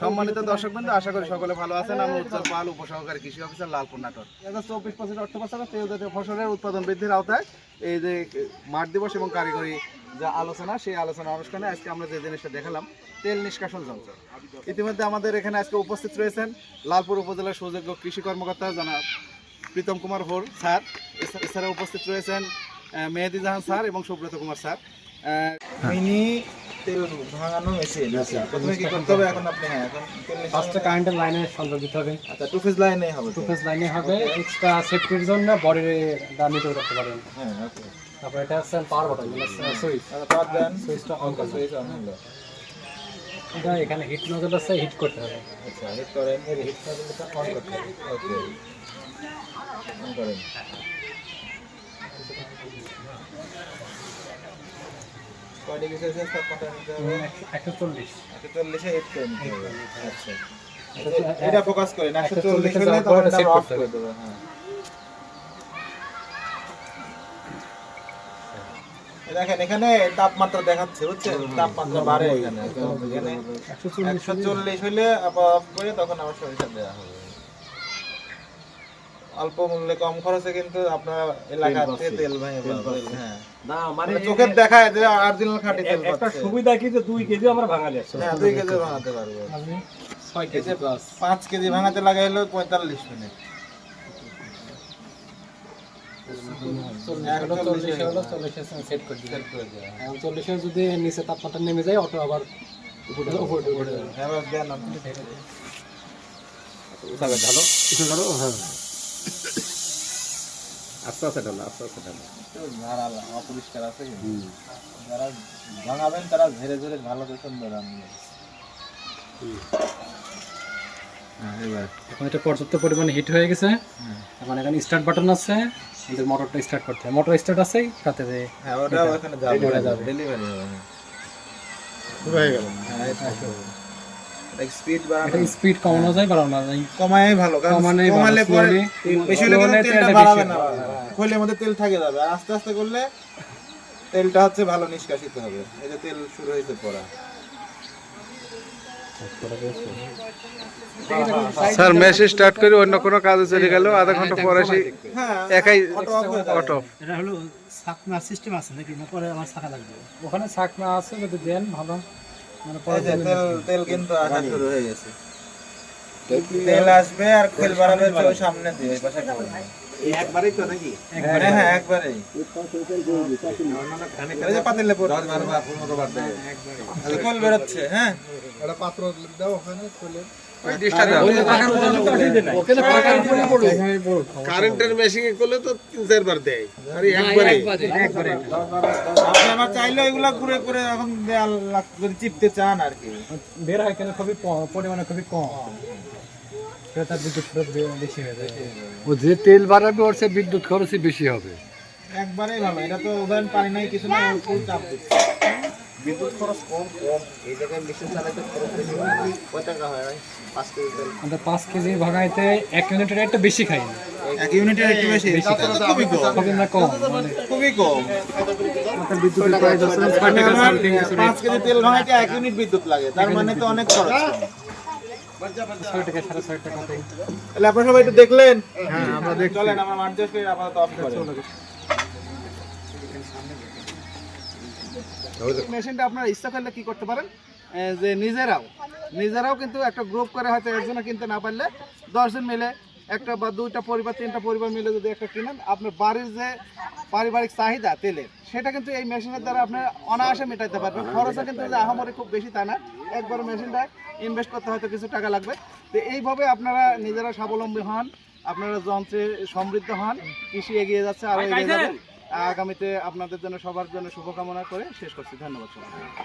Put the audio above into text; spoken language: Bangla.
সম্মানিত দর্শক বন্ধু আশা করি সকলে ভালো আছেন। আমি উজ্জ্বল পাল উপসহকারী কৃষি অফিসার লালপুর নাটোর। দুই হাজার চব্বিশ পঁচিশ অর্থ জাতীয় ফসলের উৎপাদন বৃদ্ধির আওতায় এই যে মাঠ দিবস এবং কারিগরি যা আলোচনা সেই আলোচনা অনুষ্ঠানে আজকে আমরা যে জিনিসটা দেখালাম তেল নিষ্কাশন যন্ত্র। ইতিমধ্যে আমাদের এখানে আজকে উপস্থিত রয়েছেন লালপুর উপজেলার সুযোগ্য কৃষি কর্মকর্তা জানা প্রীতম কুমার হোর স্যার। এছাড়া উপস্থিত রয়েছেন মেহেদি জাহান স্যার এবং সুব্রত কুমার স্যার। তেল ভাঙানো মেশিন আচ্ছা। প্রথমে কি করতে হবে? এখন আপনি হ্যাঁ এখন ফার্স্টে কারেন্টের লাইনে সংযোগ দিতে হবে। আচ্ছা টু ফেজ লাইনে হবে টু ফেজ লাইনে হবে। এক্সট্রা সেফটির জন্য বডির দামিতেও রাখতে পারেন। হ্যাঁ ওকে তারপর এটা হচ্ছে পাওয়ার বাটন মানে সুইচ আচ্ছা দেন সুইচটা অন করতে সুইচ অন হলো। এটা এখানে হিট নজল আছে হিট করতে হবে। আচ্ছা হিট করেন। এর হিট নজলটা অন করতে হবে। ওকে অন করেন। কয় ডিগ্রি সেলসিয়াস তাপমাত্রা নিতে হবে। একশো চল্লিশ। একশো চল্লিশে করে নিতে হবে। আচ্ছা। এটা ফোকাস করেন। 140 হলে তখন পরে করতে করে হবে। হ্যাঁ। দেখেন এখানে তাপমাত্রা দেখাচ্ছে বুঝছেন? তাপমাত্রা বাড়ে এখানে। একশো চল্লিশ হইলে আবার করে তখন আবার সরিষা দেওয়া হবে। অল্প মূল্যে কম খরচে কিন্তু আপনার এলাকার থেকে তেল ভেঙে হ্যাঁ। না মানে চোখের দেখায় যে অরিজিনাল খাঁটি তেল একটা সুবিধা কি যে দুই কেজি আমরা ভাঙালি আসছে হ্যাঁ দুই কেজি ভাঙাতে পারবে। ছয় কেজি প্লাস পাঁচ কেজি ভাঙাতে লাগে হলো পঁয়তাল্লিশ মিনিট। চল্লিশে হলো চল্লিশে সেট করে দিবে এখন চল্লিশে যদি নিচে তাপমাত্রা নেমে যায় অটো আবার উপরে যাবে হ্যাঁ এবার দেন আপনি উঠাবে ঢালো উঠে ঢালো হ্যাঁ আস্তে আস্তে ঢালো আস্তে আস্তে ঢালো। অপরিষ্কার আছে যারা ভাঙাবেন তারা ধীরে ধীরে ভালো করে সুন্দর হ্যাঁ এখন এটা পর্যাপ্ত পরিমাণে হিট হয়ে গেছে। এখন এখানে স্টার্ট বাটন আছে। আমাদের মোটরটা স্টার্ট করতে হবে। মোটর স্টার্ট আছে সাথে যে হ্যাঁ ওটাও এখানে যাবে। ডেলিভারি হবে। হ্যাঁ হয়ে গেল। হ্যাঁ এটা স্পিড বাড়ানো স্পিড কমানো যায় বাড়ানো যায়। কমাই ভালো কারণ কমালে পরে বেশি হলে কিন্তু তেলটা তেলটা বাড়াবে না খৈলের মধ্যে তেল থেকে যাবে আর আস্তে আস্তে করলে তেলটা হচ্ছে ভালো নিষ্কাশিত হবে। এই যে তেল শুরু হয়েছে পড়া। স্যার মেসেজ স্টার্ট করে অন্য কোনো কাজে চলে গেল আধা ঘণ্টা পরে সেই হ্যাঁ একাই অটো অফ হয়ে যাবে। অটো এটা হলো সাকনা সিস্টেম আছে নাকি? না পরে আমার শাখা লাগবে। ওখানে সাকনা আছে যদি দেন ভালো। তেল তেল কিন্তু আসা শুরু হয়ে গেছে। তেল আসবে আর তেল বাড়াবে। হচ্ছে সামনে দিয়ে পাশে একবারেই তো নাকি? হ্যাঁ হ্যাঁ একবারেই। পাতিলে পড়ে তেল বেরোচ্ছে হ্যাঁ। কারেন্টের মেশিন করলে তো তিন চারবার দেয়। আরে একবারে। আপনি আমার চাইলে এগুলা ঘুরে ঘুরে এখন দেয়াল যদি চিপতে চান আর কি। বের হয় কেন? খুবই পরিমাণে খুবই কম। সেটা বিদ্যুৎ খরচ বেশি হয়ে যায়। ও যে তেল বাড়াবে ওর সে বিদ্যুৎ খরচই বেশি হবে। একবারেই ভালো। এটা তো উদাহরণ পানি নাই কিছু না চাপ দিচ্ছে বিদ্যুৎ খরচ কম কম। এই জায়গায় মেশিন চালাতে খরচ বেশি কয় টাকা হয় পাঁচ কেজি তেল। পাঁচ কেজি ভাঙাইতে এক ইউনিটের একটু বেশি খাই এক ইউনিটের একটু বেশি? খুবই কম। খুবই না কম মানে খুবই কম। প্রাইস আছে ছয় টাকা কিছু পাঁচ কেজি তেল ভাঙাইতে এক ইউনিট বিদ্যুৎ লাগে। তার মানে তো অনেক খরচ। তাহলে আপনারা সবাই একটু দেখলেন? হ্যাঁ আমরা দেখ চলেন আমরা মাঠ দেশ করে আপাতত অফ করেন মেশিনটা আপনারা ইচ্ছা করলে কি করতে পারেন? যে নিজেরাও নিজেরাও কিন্তু একটা গ্রুপ করে হয়তো একজনে কিনতে না পারলে দশজন মিলে একটা বা দুইটা পরিবার, তিনটা পরিবার মিলে যদি একটা কিনেন, আপনার বাড়ির যে পারিবারিক চাহিদা তেলের সেটা কিন্তু এই মেশিনের দ্বারা আপনি অনায়াসে মেটাইতে পারবেন। খরচও কিন্তু যে আহামরি খুব বেশি তা না। একবার মেশিনটা ইনভেস্ট করতে হয়তো কিছু টাকা লাগবে। তো এইভাবে আপনারা নিজেরা স্বাবলম্বী হন, আপনারা যন্ত্রে সমৃদ্ধ হন, কৃষি এগিয়ে যাচ্ছে আরও এগিয়ে যাবে আগামীতে আপনাদের জন্য সবার জন্য শুভকামনা করে শেষ করছি। ধন্যবাদ সবাই